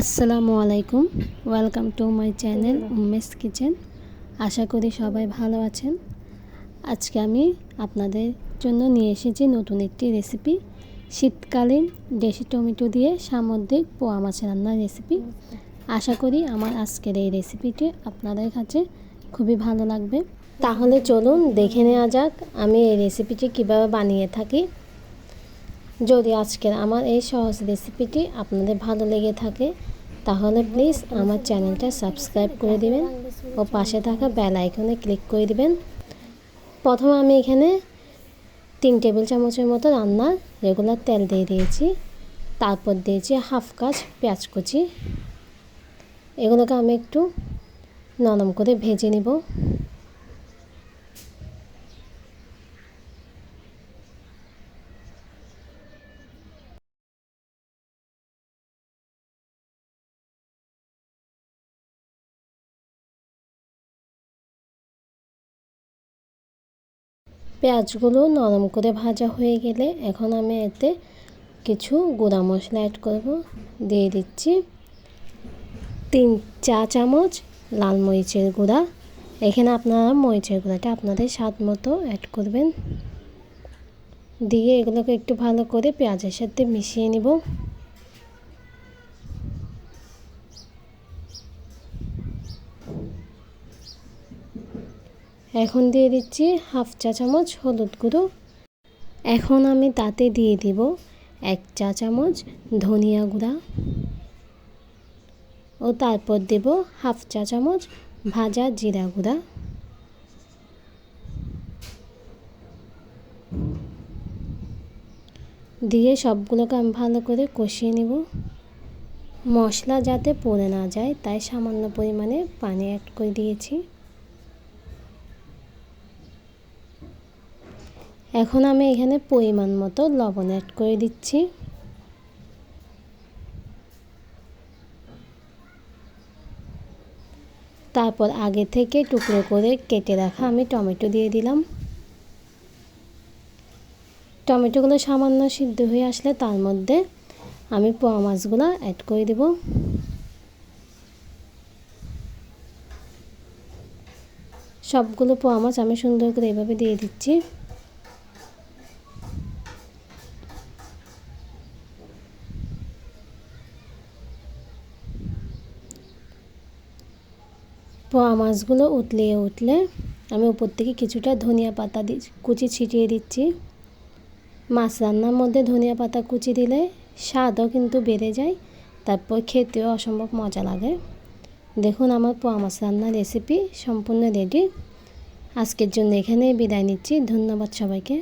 আসসালামু আলাইকুম। Welcome to my channel Umesh kitchen আশা করি সবাই ভালো আছেন। আজকে আমি আপনাদের জন্য নিয়ে এসেছি নতুন একটি রেসিপি শীতকালীন দেশি টমেটো দিয়ে সামুদ্রিক পোয়া মাছ রান্নার রেসিপি আশা করি আমার আজকের এই রেসিপিটি আপনাদের কাছে খুবই ভালো লাগবে। তাহলে চলুন দেখে নেওয়া যাক আমি এই রেসিপিটি কীভাবে বানিয়ে থাকি। যদি আজকের আমার এই সহজ রেসিপিটি আপনাদের ভালো লেগে থাকে, তাহলে প্লিজ আমার চ্যানেলটা সাবস্ক্রাইব করে দিবেন ও পাশে থাকা বেল আইকনে ক্লিক করে দিবেন। প্রথমে আমি এখানে তিন টেবিল চামচের মতো রান্নার রেগুলার তেল দিয়ে দিয়েছি। তারপর দিয়েছি হাফ কাজ পেঁয়াজ কুচি। এগুলোকে আমি একটু নরম করে ভেজে নিব। পেঁয়াজগুলো নরম করে ভাজা হয়ে গেলে এখন আমি এতে কিছু গুঁড়া মশলা অ্যাড করব। দিয়ে দিচ্ছি তিন, চা চামচ লাল মরিচের গুঁড়া। এখানে আপনারা মরিচের গুঁড়াটা আপনাদের স্বাদ মতো অ্যাড করবেন। দিয়ে এগুলোকে একটু ভালো করে পেঁয়াজের সাথে মিশিয়ে নিব। এখন দিয়ে দিচ্ছি হাফ চা চামচ হলুদ গুঁড়ো। এখন আমি তাতে দিয়ে দিব এক চা চামচ ধনিয়া গুঁড়া। ও তারপর দেব হাফ চা চামচ ভাজা জিরা গুঁড়া। দিয়ে সবগুলোকে আমি ভালো করে কষিয়ে নেব। মশলা যাতে পড়ে না যায়, তাই সামান্য পরিমাণে পানি অ্যাড করে দিয়েছি। এখন আমি এখানে পরিমাণ মতো লবণ অ্যাড করে দিচ্ছি। তারপর আগে থেকে টুকরো করে কেটে রাখা আমি টমেটো দিয়ে দিলাম। টমেটোগুলো সামান্য সিদ্ধ হয়ে আসলে তার মধ্যে আমি পোয়া মাছগুলো অ্যাড করে দেব। সবগুলো পোয়া মাছ আমি সুন্দর করে এভাবে দিয়ে দিচ্ছি। পোয়া মাছগুলো উতলিয়ে উঠলে আমি উপর থেকে কিছুটা ধনিয়া পাতা দি, কুচি ছিটিয়ে দিচ্ছি। মাছ রান্নার মধ্যে ধনিয়া পাতা কুচি দিলে স্বাদও কিন্তু বেড়ে যায়, তারপর খেতেও অসম্ভব মজা লাগে। দেখুন আমার পোয়া মাছ রান্নার রেসিপি সম্পূর্ণ রেডি আজকের জন্য এখানেই বিদায় নিচ্ছি, ধন্যবাদ সবাইকে।